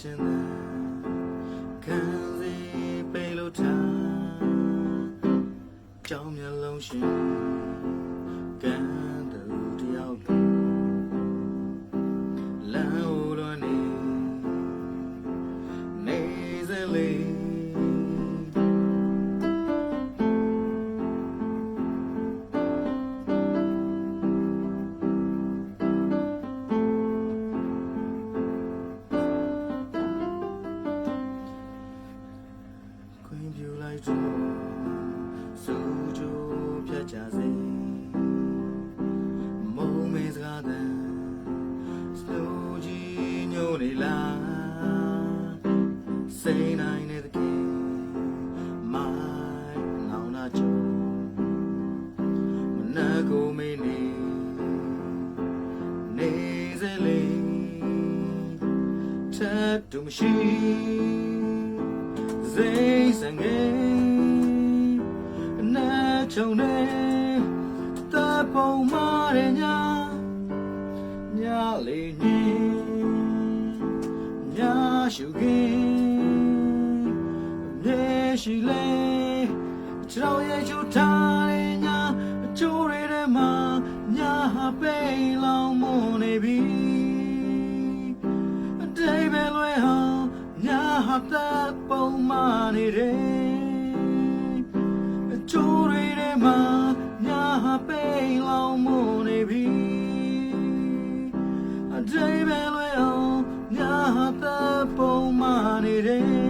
ခြင်းနဲ့ခံစီပိတ်လို့ထားကြောင်းမျက်လုံးရှင်ကန်တူတယောက်လမ်းဦးလွန်နေနေစလေး လိုက်သူစူဂျိုပြတ်ကြစေမုံမေစကားတန်စလိုကြီးညိုနေလားစိတ်နိုင်နေတဲ့ကေမိုင်းနောင်နာကြုံမနာကိုမင်းနေနေစေလေထပ်တူမရှိ စိတ်စငယ်နာချုံနေတပ်ပုံမာရညာညလေးနေညရှုခင်မြေရှိလေကျွန်တော်ရဲ့ချူထားတဲ့ညအချိုးတွေထဲမှာညဟာပိန်လောင်မွနေပြီ ညဟာတပ်ပုံမာနေတယ်အချိုးတွေထဲမှာညဟာပိန်လောင်မွနေပြီအတိတ်ပဲလွယ်အောင်ညာဟာတဲ့ပုံမှန်နေတယ်